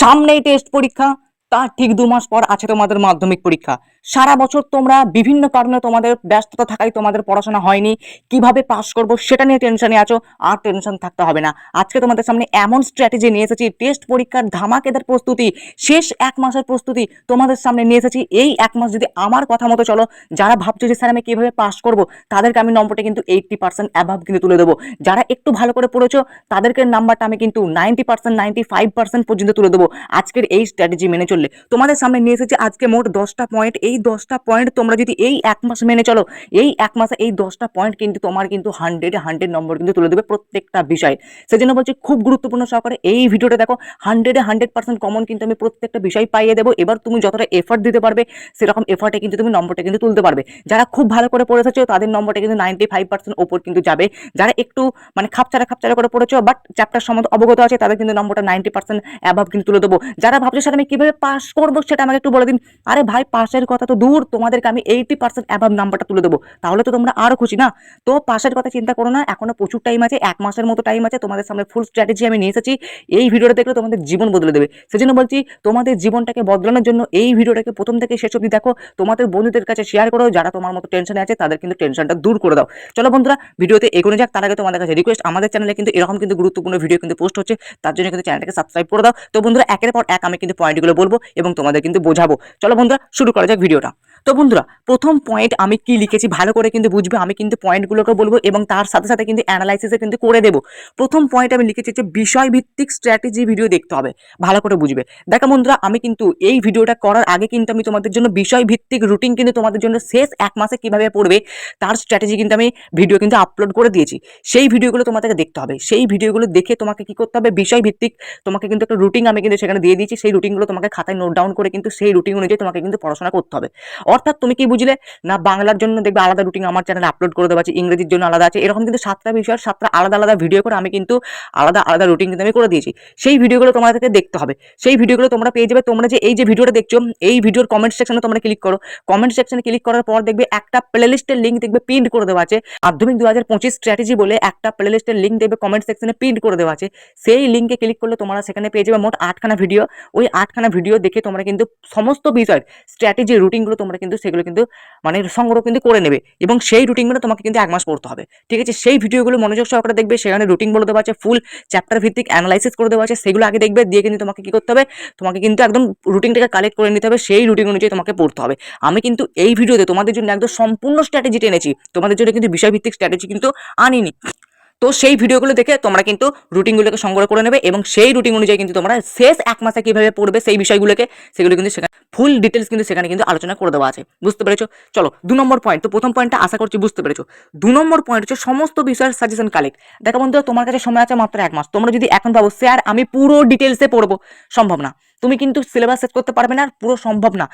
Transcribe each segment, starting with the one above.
সামনেই টেস্ট পরীক্ষা তার ঠিক দু মাস পর আছে তোমাদের মাধ্যমিক পরীক্ষা। সারা বছর তোমরা বিভিন্ন কারণে তোমাদের ব্যস্ততা থাকায় তোমাদের পড়াশোনা হয়নি, কীভাবে পাস করব সেটা নিয়ে টেনশনে আছো, আর টেনশন থাকতে হবে না। আজকে তোমাদের সামনে এমন স্ট্র্যাটেজি নিয়ে এসেছি টেস্ট পরীক্ষার ধামাকেদার প্রস্তুতি, শেষ এক মাসের প্রস্তুতি তোমাদের সামনে নিয়ে এসেছি। এই এক মাস যদি আমার কথা মতো চলো, যারা ভাবছ যে স্যার আমি কীভাবে পাস করব, তাদেরকে আমি নম্বরটা কিন্তু এইটটি পার্সেন্ট অ্যাভাব কিন্তু তুলে দেবো। যারা একটু ভালো করে পড়েছো, তাদেরকে নাম্বারটা আমি কিন্তু ninety percent ninety five percent পর্যন্ত তুলে দেবো আজকের এই স্ট্র্যাটেজি মেনে চললে। তোমাদের সামনে নিয়ে এসেছি আজকে মোট দশটা পয়েন্ট এই দশটা পয়েন্ট তোমরা যদি এই এক মাস মেনে চলো, এই এক মাসে এই দশটা পয়েন্ট কিন্তু তোমার কিন্তু হান্ড্রেড হান্ড্রেড নম্বর কিন্তু তুলে দেবে প্রত্যেকটা বিষয়ে। সেজন্য বলছি খুব গুরুত্বপূর্ণ সহকারে এই ভিডিওটা দেখো হান্ড্রেডে হান্ড্রেড পার্সেন্ট কমন কিন্তু আমি প্রত্যেকটা বিষয় পাইয়ে দেবো। এবার তুমি যতটা এফার্ট দিতে পারবে, সেরকম এফার্টে কিন্তু তুমি নম্বরটা কিন্তু তুলতে পারবে। যারা খুব ভালো করে পড়ে এসেছ তাদের নম্বরটা কিন্তু নাইনটি ফাইভ পার্সেন্ট ওপর কিন্তু যাবে। যারা একটু মানে খাপচারা খাপচারা করে পড়েছো বাট চ্যাপ্টার সম্বন্ধে অবগত আছে, তাদের কিন্তু নম্বরটা নাইনটি পার্সেন্ট অ্যাভাব কিন্তু তুলে দেবো। যারা ভাবছ, স্যার, আমি কীভাবে পাস করব? সেটা আমাকে একটু বলে দিন। আরে ভাই পাশের কথা তো দূর, তোমাদেরকে আমি এইটি পার্সেন্ট অ্যাভাব নাম্বারটা তুলে দেবো। তাহলে তো তোমরা আরও খুশি না? তো পাশের কথা চিন্তা করো না, এখনও প্রচুর টাইম আছে, এক মাসের মতো টাইম আছে, তোমাদের সামনে ফুল স্ট্র্যাটেজি আমি নিয়ে এসেছি। এই ভিডিওটা দেখলে তোমাদের জীবন বদলে দেবে। সেজন্য বলছি, তোমাদের জীবনটাকে বদলানোর জন্য এই ভিডিওটাকে প্রথম থেকে শেষ অবধি দেখো, তোমাদের বন্ধুদের কাছে শেয়ার করো, যারা তোমার মতো টেনশনে আছে, তাদের কিন্তু টেনশনটা দূর করে দাও। চলো বন্ধুরা ভিডিওতে এগোনো যাক, তার আগে তোমাদের কাছে রিকোয়েস্ট আমাদের চ্যানেলে কিন্তু এরকম কিন্তু গুরুত্বপূর্ণ ভিডিও কিন্তু পোস্ট হচ্ছে, তার জন্য কিন্তু চ্যানেলটাকে সাবস্ক্রাইব করে দাও। তো বন্ধুরা, একের পর এক আমি কিন্তু পয়েন্টগুলো বলব এবং তোমাদের কিন্তু বোঝাবো। চলো বন্ধুরা, শুরু করা যাক ভিডিওটা। তো বন্ধুরা, প্রথম পয়েন্ট আমি কি লিখেছি ভালো করে কিন্তু বুঝবে, আমি কিন্তু পয়েন্টগুলোকে বলব এবং তার সাথে সাথে কিন্তু অ্যানালাইসিসে কিন্তু করে দেবো। প্রথম পয়েন্ট আমি লিখেছি যে বিষয়ভিত্তিক স্ট্র্যাটেজি ভিডিও দেখতে হবে, ভালো করে বুঝবে। দেখো বন্ধুরা, আমি কিন্তু এই ভিডিওটা করার আগে কিন্তু আমি তোমাদের জন্য বিষয়ভিত্তিক রুটিন কিন্তু তোমাদের জন্য শেষ এক মাসে কীভাবে পড়বে, তার স্ট্র্যাটেজি কিন্তু আমি ভিডিও কিন্তু আপলোড করে দিয়েছি। সেই ভিডিওগুলো তোমাদেরকে দেখতে হবে। সেই ভিডিওগুলো দেখে তোমাকে কি করতে হবে, বিষয়ভিত্তিক তোমাকে কিন্তু একটা রুটিন আমি কিন্তু সেখানে দিয়ে দিয়েছি, সেই রুটিনগুলো তোমাকে খাতায় নোট ডাউন করে কিন্তু সেই রুটিন অনুযায়ী তোমাকে কিন্তু পড়াশোনা করতে হবে। অর্থাৎ তুমি কি বুঝলে? না, বাংলার জন্য দেখবে আলাদা রুটিন আমার চ্যানেলে আপলোড করে দেওয়া আছে, ইংরেজির জন্য আলাদা আছে, এরকম কিন্তু সাতটা বিষয়ের সাতটা আলাদা আলাদা ভিডিও করে আমি কিন্তু আলাদা আলাদা রুটিন কিন্তু আমি করে দিয়েছি। সেই ভিডিওগুলো তোমাদেরকে দেখতে হবে। সেই ভিডিওগুলো তোমরা পেয়ে যাবে, তোমরা যে এই যে ভিডিওটা দেখছ, এই ভিডিওর কমেন্ট সেকশনে তোমরা ক্লিক করো। কমেন্ট সেকশনে ক্লিক করার পর দেখবে একটা প্লেলিস্টের লিঙ্ক দেখবে পিন্ড করে দেওয়া আছে। মাধ্যমিক দু হাজার পঁচিশ স্ট্র্যাটেজি বলে একটা প্লেলিস্টের লিঙ্ক দেখবে কমেন্ট সেকশনে প্রিন্ট করে দেওয়া আছে। সেই লিঙ্কে ক্লিক করলে তোমরা সেখানে পেয়ে যাবে মোট আটখানা ভিডিও ওই আটখানা ভিডিও দেখে তোমরা কিন্তু সমস্ত বিষয়ের স্ট্র্যাটেজি রুটিনগুলো তোমরা কিন্তু সেগুলো কিন্তু মানে সংগ্রহ কিন্তু করে নেবে। এবং সেই রুটিনগুলো তোমাকে কিন্তু এক মাস পড়তে হবে। ঠিক আছে? সেই ভিডিওগুলো মনোযোগ সহকারে দেখবে, সেখানে রুটিন বলে দেওয়া আছে ফুল চ্যাপ্টার ভিত্তিক অ্যানালাইসিস করে দেওয়া আছে, সেগুলো আগে দেখবে, দিয়ে কিন্তু তোমাকে কি করতে হবে? তোমাকে কিন্তু একদম রুটিনটাকে কালেক্ট করে নিতে হবে, সেই রুটিন অনুযায়ী তোমাকে পড়তে হবে। আমি কিন্তু এই ভিডিওতে তোমাদের জন্য একদম সম্পূর্ণ স্ট্র্যাটেজি টেনেছি। তোমাদের জন্য কিন্তু বিষয়ভিত্তিক স্ট্র্যাটেজি কিন্তু আনিনি। তো সেই ভিডিওগুলো দেখে তোমরা কিন্তু রুটিনগুলোকে সংগ্রহ করে নেবে এবং সেই রুটিন অনুযায়ী কিন্তু তোমরা শেষ এক মাসে কীভাবে পড়বে সেই বিষয়গুলোকে, সেগুলো কিন্তু সেখানে ফুল ডিটেলস কিন্তু সেখানে কিন্তু আলোচনা করে দেওয়া আছে। বুঝতে পেরেছ? চলো, দু নম্বর পয়েন্ট তো প্রথম পয়েন্টটা আশা করছি বুঝতে পেরেছ। দু নম্বর পয়েন্ট হচ্ছে সমস্ত বিষয়ের সাজেশন কালেক্ট দেখো বন্ধু তোমার কাছে সময় আছে মাত্র এক মাস। তোমরা যদি এখন ভাবো, স্যার, আমি পুরো ডিটেলসে পড়ব। সম্ভব না। তুমি কিন্তু সিলেবাস শেষ করতে পারবে না, পুরো সম্ভব না।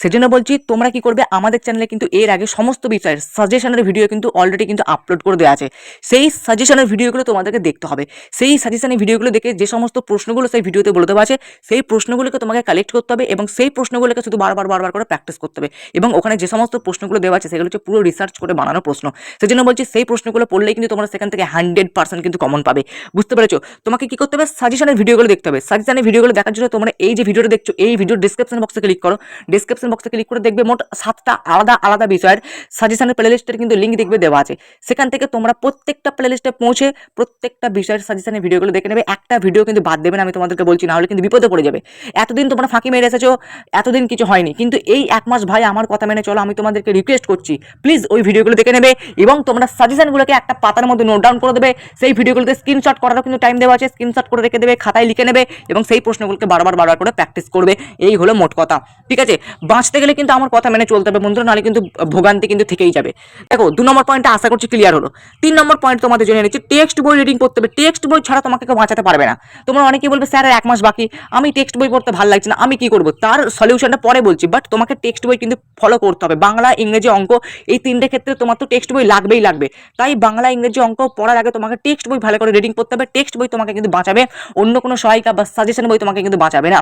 সেজন্য বলছি, তোমরা কি করবে? আমাদের চ্যানেলে কিন্তু এর আগে সমস্ত বিষয়ের সাজেশনের ভিডিও কিন্তু অলরেডি কিন্তু আপলোড করে দেওয়া আছে। সেই সাজেশনের ভিডিওগুলো তোমাদেরকে দেখতে হবে। সেই সাজেশনের ভিডিওগুলো দেখে যে সমস্ত প্রশ্নগুলো সেই ভিডিওতে বলে দেওয়া আছে, সেই প্রশ্নগুলোকে তোমাকে কালেক্ট করতে হবে এবং সেই প্রশ্নগুলোকে শুধু বারবার বারবার করে প্র্যাকটিস করতে হবে। এবং ওখানে যে সমস্ত প্রশ্নগুলো দেওয়া আছে, সেগুলো হচ্ছে পুরো রিসার্চ করে বানানো প্রশ্ন। সেজন্য বলছি, সেই প্রশ্নগুলো পড়লেই কিন্তু তোমরা সেখান থেকে হান্ড্রেড পার্সেন্ট কিন্তু কমন পাবে। বুঝতে পেরেছ? তোমাকে কি করতে হবে? সাজেশনের ভিডিওগুলো দেখতে হবে। সাজেশনের ভিডিওগুলো দেখার জন্য তোমরা এই যে ভিডিওটা দেখছ, এই ভিডিও ডিসক্রিপশন বক্সে ক্লিক করো। ডিসক্রিপশন বক্সে ক্লিক করে দেখবে মোট সাতটা আলাদা আলাদা বিষয়ের সাজেশনের প্লেলিস্টের কিন্তু লিঙ্ক দেখবে দেওয়া আছে। সেখান থেকে তোমরা প্রত্যেকটা প্লেলিস্টে পৌঁছে প্রত্যেকটা বিষয়ের সাজেশনের ভিডিওগুলো দেখে নেবে। একটা ভিডিও কিন্তু বাদ দেবে না, আমি তোমাদেরকে বলছি না হলে কিন্তু বিপদে পড়ে যাবে। এতদিন তোমরা ফাঁকি মেরে এসেছ, এতদিন কিছু হয়নি। কিন্তু এই এক মাস ভাই আমার কথা মেনে চলো, আমি তোমাদেরকে রিকোয়েস্ট করছি প্লিজ ওই ভিডিওগুলো দেখে নেবে এবং তোমরা সাজেশনগুলোকে একটা পাতার মধ্যে নোট ডাউন করে দেবে। সেই ভিডিওগুলোতে স্ক্রিনশট করারও কিন্তু টাইম দেওয়া আছে স্ক্রিনশট করে রেখে দেবে, খাতায় লিখে নেবে এবং সেই প্রশ্নগুলোকে বারবার বারবার করে প্র্যাকটিস করবে। এই হলো মোট কথা। ঠিক আছে? বাঁচতে গেলে কিন্তু আমার কথা মেনে চলতে হবে বন্ধুরা, নাহলে কিন্তু ভোগান্তি কিন্তু থেকেই যাবে। দেখো, দু নম্বর পয়েন্টটা আশা করছি ক্লিয়ার হলো। তিন নম্বর পয়েন্ট তোমাদের জন্য এনেছি টেক্সট বই রিডিং করতে হবে। টেক্সট বই ছাড়া তোমাকে কেউ বাঁচাতে পারবে না। তোমরা অনেকেই বলবে, স্যার এক মাস বাকি। আমি টেক্সট বই পড়তে ভালো লাগছে না। আমি কি করব? তার সলিউশনটা পরে বলছি বাট তোমাকে টেক্সট বই কিন্তু ফলো করতে হবে। বাংলা, ইংরেজি অঙ্ক, এই তিনটে ক্ষেত্রে তোমার তো টেক্সট বই লাগবেই লাগবে। তাই বাংলা, ইংরেজি অঙ্ক পড়ার আগে তোমাকে টেক্সট বই ভালো করে রিডিং করতে হবে। টেক্সট বই তোমাকে কিন্তু বাঁচাবে। অন্য কোনো সহায়িকা বা সাজেশন বই তোমাকে কিন্তু বাঁচাবে না।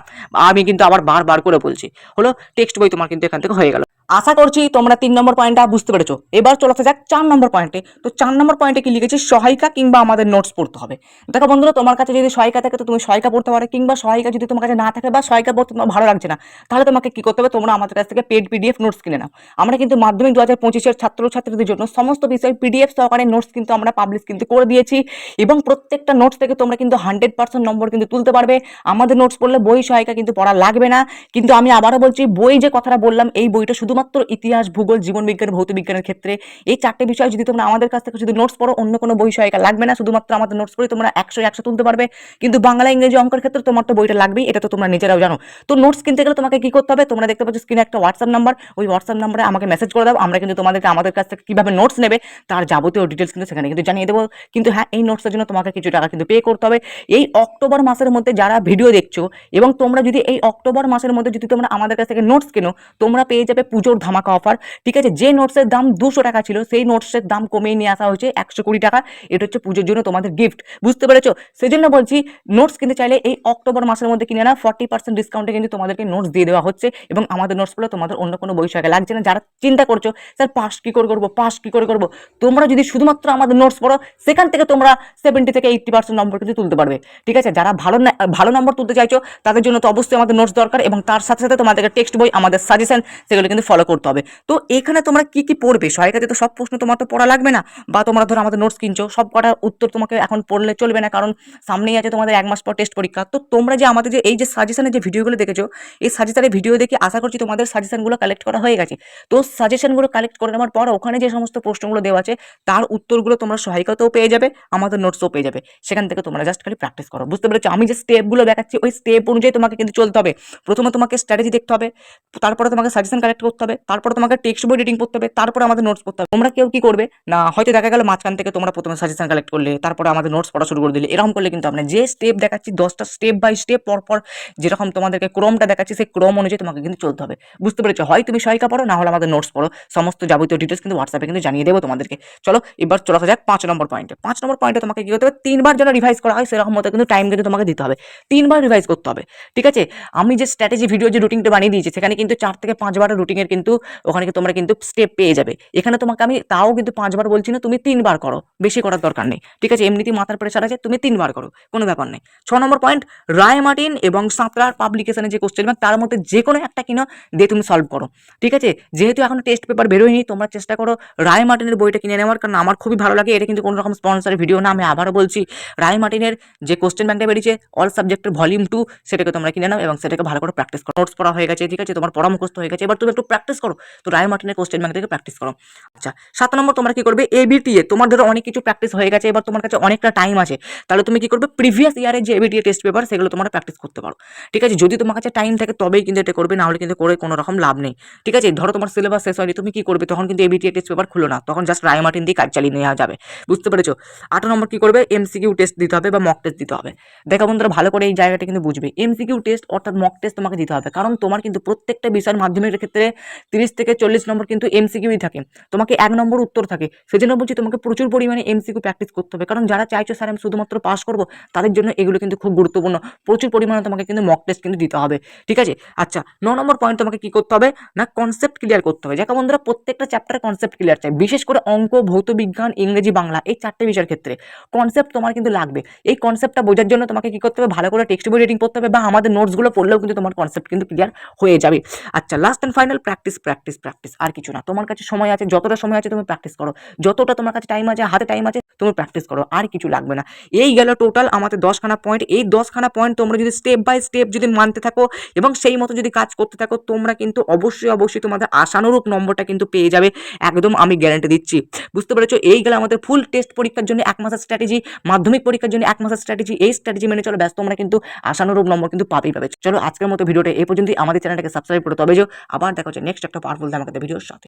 আমি কিন্তু আবার বারবার করে বলছি। হলো টেক্সট বই তোমার কিন্তু এখান থেকে হয়ে গেল। আশা করছি তোমরা তিন নম্বর পয়েন্টটা বুঝতে পেরেছ। এবার চলে আসা যাক চার নম্বর পয়েন্টে তো চার নম্বর পয়েন্টে কি লিখেছি? সহায়িকা কিংবা আমাদের নোটস পড়তে হবে। দেখো বন্ধুরা, তোমার কাছে যদি সহায়িকা থাকে, তো তুমি সহায়িকা পড়তে পারো। কিংবা সহায়িকা যদি তোমার কাছে না থাকে বা সহায়িকা পড়তে তোমার ভালো লাগছে না, তাহলে তোমাকে কি করতে হবে? তোমরা আমাদের কাছ থেকে পেড পিডিএফ নোটস কিনে নাও। আমরা কিন্তু মাধ্যমিক দু হাজার পঁচিশের ছাত্রছাত্রীদের জন্য সমস্ত বিষয় পিডিএফ সহকারে নোটস কিন্তু আমরা পাবলিশ কিন্তু করে দিয়েছি। এবং প্রত্যেকটা নোটস থেকে তোমরা কিন্তু হান্ড্রেড পার্সেন্ট নম্বর কিন্তু তুলতে পারবে। আমাদের নোটস পড়লে বই সহায়িকা কিন্তু পড়া লাগবে না। কিন্তু আমি আবারও বলছি, বই যে কথাটা বললাম, এই বইটা শুধুমাত্র ইতিহাস, ভূগোল জীবন বিজ্ঞান ভৌত বিজ্ঞানের ক্ষেত্রে এই চারটে বিষয় যদি তোমরা আমাদের কাছ থেকে যদি নোটস পড়ো, অন্য কোনো বই সহায়িকা লাগবে না। শুধুমাত্র আমাদের নোটস পড়ে তোমরা একশো একশো তুলতে পারবে। কিন্তু বাংলা, ইংরেজি অঙ্কের ক্ষেত্রে তোমার তো বইটা লাগবেই, এটা তো তোমরা নিজেরাও জানো। তো নোটস কিনতে গেলে তোমাকে কি করতে হবে? তোমরা দেখতে পাচ্ছ স্ক্রিনে একটা হোয়াটসঅ্যাপ নাম্বার ওই হোয়াটসঅ্যাপ নাম্বারে আমাকে মেসেজ করে দাও। আমরা কিন্তু তোমাদেরকে, আমাদের কাছ থেকে কীভাবে নোটস নেবে, তার যাবতীয় ডিটেলস কিন্তু সেখানে কিন্তু জানিয়ে দেবো। কিন্তু হ্যাঁ এই নোটসের জন্য তোমাকে কিছু টাকা কিন্তু পে করতে হবে। এই অক্টোবর মাসের মধ্যে যারা ভিডিও দেখছ, এবং তোমরা যদি এই অক্টোবর মাসের মধ্যে যদি তোমরা আমাদের কাছ থেকে নোটস কেনো, তোমরা পেয়ে যাবে পুজোর ধামাকা অফার ঠিক আছে, যে নোটসের দাম দুশো টাকা ছিল, সেই নোটসের দাম কমিয়ে নিয়ে আসা হয়েছে একশো কুড়ি টাকা। এটা হচ্ছে পুজোর জন্য তোমাদের গিফট বুঝতে পেরেছ? সেজন্য বলছি নোটস কিনতে চাইলে এই অক্টোবর মাসের মধ্যে কিনে না ফর্টি পার্সেন্ট ডিসকাউন্টে কিন্তু তোমাদেরকে নোটস দিয়ে দেওয়া হচ্ছে এবং আমাদের নোটসগুলো তোমাদের অন্য কোনো সহায়তা লাগছে না। যারা চিন্তা করছ, স্যার, পাস কী করে করব? পাস কী করে করব? তোমরা যদি শুধুমাত্র আমাদের নোটস পড়ো, সেখান থেকে তোমরা সেভেন্টি থেকে এইট্টি পার্সেন্ট নম্বর কিন্তু তুলতে পারবে। ঠিক আছে, যারা ভালো ভালো নম্বর তুলতে চাইছো, তাদের জন্য তো অবশ্যই আমাদের নোটস দরকার এবং তার সাথে সাথে তোমাদেরকে টেক্সট বই, আমাদের সাজেশন সেগুলো কিন্তু ফলো করতে হবে। তো এখানে তোমরা কি কি পড়বে? সহায়িকাতে তো সব প্রশ্ন তোমার তো পড়া লাগবে না। বা তোমরা ধরো আমাদের নোটস কিনছো, সব কটা উত্তর তোমাকে এখন পড়লে চলবে না, কারণ সামনেই আছে তোমাদের এক মাস পর টেস্ট পরীক্ষা। তো তোমরা যে আমাদের যে, এই যে সাজেশনের যে ভিডিওগুলো দেখেছ, এই সাজেশনের ভিডিও দেখে আশা করছি তোমাদের সাজেশনগুলো কালেক্ট করা হয়ে গেছে। তো সাজেশনগুলো কালেক্ট করে নেওয়ার পর ওখানে যে সমস্ত প্রশ্নগুলো দেওয়া আছে, তার উত্তরগুলো তোমরা সহায়িকাতেও পেয়ে যাবে, আমাদের নোটসও পেয়ে যাবে। সেখান থেকে তোমরা জাস্ট খালি প্র্যাকটিস করো। বুঝতে পেরেছ? আমি যে স্টেপগুলো দেখাচ্ছি, ওই স্টেপ অনুযায়ী তোমাকে কিন্তু চলতে হবে। প্রথমে তোমাকে স্ট্র্যাটেজি দেখতে হবে, তারপরে তোমাকে সাজেশন কালেক্ট করতে হবে তারপরে তোমাকে টেক্সট বই রিডিং করতে হবে, তারপরে আমাদের নোটস পড়তে হবে। তোমরা কেউ কি করবে? না, হয়তো দেখা গেল মাঝখান থেকে তোমরা প্রথমে সাজেশন কালেক্ট করলে, তারপরে আমাদের নোটস পড়া শুরু করে দিলে। এরকম করলে কিন্তু আমরা যে স্টেপ দেখাচ্ছি, দশটা স্টেপ বাই স্টেপ পর পর যেরকম তোমাদেরকে ক্রমটা দেখাচ্ছি, সেই ক্রম অনুযায়ী তোমাকে কিন্তু চলতে হবে। বুঝতে পেরেছ? হয় তুমি সহায়িকা পড়ো, না হলে আমাদের নোটস পড়ো। সমস্ত যাবতীয় ডিটেলস কিন্তু হোয়াটসঅ্যাপে কিন্তু জানিয়ে দেবো তোমাদেরকে। চলো, এবার চলে আসা যাক পাঁচ নম্বর পয়েন্টে পাঁচ নম্বর পয়েন্টে তোমাকে কি করতে হবে? তিনবার যেন রিভাইজ করা হয়, সেরকম মতো কিন্তু টাইম কিন্তু তোমাকে দিতে হবে। তিনবার রিভাইজ করতে হবে। ঠিক আছে? আমি যে স্ট্র্যাটেজি ভিডিও যে রুটিনটা বানিয়ে দিয়েছি, সেখানে কিন্তু চার থেকে পাঁচবার রুটিনের কিন্তু ওখানে তোমরা কিন্তু স্টেপ পেয়ে যাবে। এখানে তোমাকে আমি তাও কিন্তু পাঁচবার বলছি না, তুমি তিনবার করো। বেশি করার দরকার নেই। ঠিক আছে? এমনিতেই মাথার প্রেশার আছে, তুমি তিনবার করো। কোনো ব্যাপার নেই। ছ নম্বর পয়েন্ট রায় মার্টিন এবং সাঁতরার পাবলিকেশনের যে কোশ্চেন তার মধ্যে যে কোনো একটা কিনো দিয়ে তুমি সলভ করো। ঠিক আছে? যেহেতু এখনও টেস্ট পেপার বেরোয়নি, তোমরা চেষ্টা করো রায় মার্টিনের বইটা কিনে নেওয়ার, কারণ আমার খুবই ভালো লাগে। এটা কিন্তু কোনো রকম স্পন্সর ভিডিও না, আমি আবারও বলছি রায় মার্টিনের যে কোশ্চেন ব্যাংকটা বেরিয়েছে অল সাবজেক্টের ভলিউম টু সেটাকে তোমরা কিনে নাও এবং সেটাকে ভালো করে প্র্যাকটিস করো। নোটস পড়া হয়ে গেছে, ঠিক আছে? তোমার পড়া মুখস্থ হয়ে গেছে। এবার তুমি একটু করো। তো রায় মার্টিনের কোশ্চেন ব্যাংক থেকে প্র্যাকটিস করো। আচ্ছা সাত নম্বর তোমরা কি করবে? এ এবিটিএ তোমার ধরো অনেক কিছু প্র্যাকটিস হয়ে গেছে, এবার তোমার কাছে অনেকটা টাইম আছে। তাহলে তুমি কি করবে? প্রিভিয়াস ইয়ারের যে এবিটিএ টেস্ট পেপার সেগুলো তোমরা প্র্যাকটিস করতে পারো। ঠিক আছে? যদি তোমার কাছে টাইম থাকে, তবেই কিন্তু এটা করবে না হলে কিন্তু করে কোনো রকম লাভ নেই। ঠিক আছে? ধরো তোমার সিলেবাস শেষ হয়নি, তুমি কি করবে? তখন কিন্তু এবিটিএ টেস্ট পেপার খুলো না। তখন জাস্ট রায় মার্টিন দিয়ে কাজ চালিয়ে নেওয়া যাবে। বুঝতে পেরেছ? আট নম্বর কি করবে? এমসিকিউ টেস্ট দিতে হবে বা মক টেস্ট দিতে হবে। দেখো বন্ধুরা, ভালো করে এই জায়গাটা কিন্তু বুঝবে। এমসিকিউ টেস্ট অর্থাৎ মক টেস্ট তোমাকে দিতে হবে। কারণ তোমার কিন্তু প্রত্যেকটা বিষয়ের মাধ্যমিকের ক্ষেত্রে তিরিশ থেকে চল্লিশ নম্বর কিন্তু এমসিকিউই থাকে। তোমাকে এক নম্বর উত্তর থাকে। সেজন্য বলছি তোমাকে প্রচুর পরিমাণে এমসিকিউ প্র্যাকটিস করতে হবে। কারণ যারা চাইছো স্যার আমি শুধুমাত্র পাস করব, তাদের জন্য এগুলো কিন্তু খুব গুরুত্বপূর্ণ। প্রচুর পরিমাণে তোমাকে কিন্তু মক টেস্ট কিন্তু দিতে হবে। ঠিক আছে? আচ্ছা ন নম্বর পয়েন্ট তোমাকে কি করতে হবে? না কনসেপ্ট ক্লিয়ার করতে হবে। যাকে বন্ধুরা, প্রত্যেকটা চ্যাপ্টার কনসেপ্ট ক্লিয়ার চাই। বিশেষ করে অঙ্ক, ভৌত বিজ্ঞান, ইংরেজি, বাংলা এই চারটে বিষয়ের ক্ষেত্রে। কনসেপ্ট তোমার কিন্তু লাগবে। এই কনসেপ্টটা বোঝার জন্য তোমাকে কি করতে হবে? ভালো করে টেক্সট বই রিডিং করতে হবে বা আমাদের নোটসগুলো পড়লেও কিন্তু তোমার কনসেপ্ট কিন্তু ক্লিয়ার হয়ে যাবে। আচ্ছা last and final practice practice practice practice আর কিছু না। তোমার কাছে সময় আছে, যতটা সময় আছে তুমি প্র্যাকটিস করো। যতটা তোমার কাছে টাইম আছে, হাতে টাইম আছে, তুমি প্র্যাকটিস করো, আর কিছু লাগবে না। এই গেল টোটাল আমাদের দশখানা পয়েন্ট এই দশখানা পয়েন্ট তোমরা যদি স্টেপ বাই স্টেপ যদি মানতে থাকো এবং সেই মতো যদি কাজ করতে থাকো, তোমরা কিন্তু অবশ্যই অবশ্যই তোমাদের আশানুরূপ নম্বরটা কিন্তু পেয়ে যাবে। একদম আমি গ্যারান্টি দিচ্ছি। বুঝতে পেরেছ? এই গেল আমাদের ফুল টেস্ট পরীক্ষার জন্য এক মাসের স্ট্র্যাটেজি মাধ্যমিক পরীক্ষার জন্য এক মাসের স্ট্র্যাটেজি এই স্ট্র্যাটেজি মেনে চলো ব্যস্ত তোমরা কিন্তু আশানুরূপ নম্বর কিন্তু পাবেই পাবে। চলো, আজকের মতো ভিডিওটা এই পর্যন্তই। আমাদের চ্যানেলটাকে সাবস্ক্রাইব করে তবে যাও। আবার দেখো হচ্ছে নেক্সট একটা পাওয়ারফুল ধামাকাতে ভিডিওর সাথে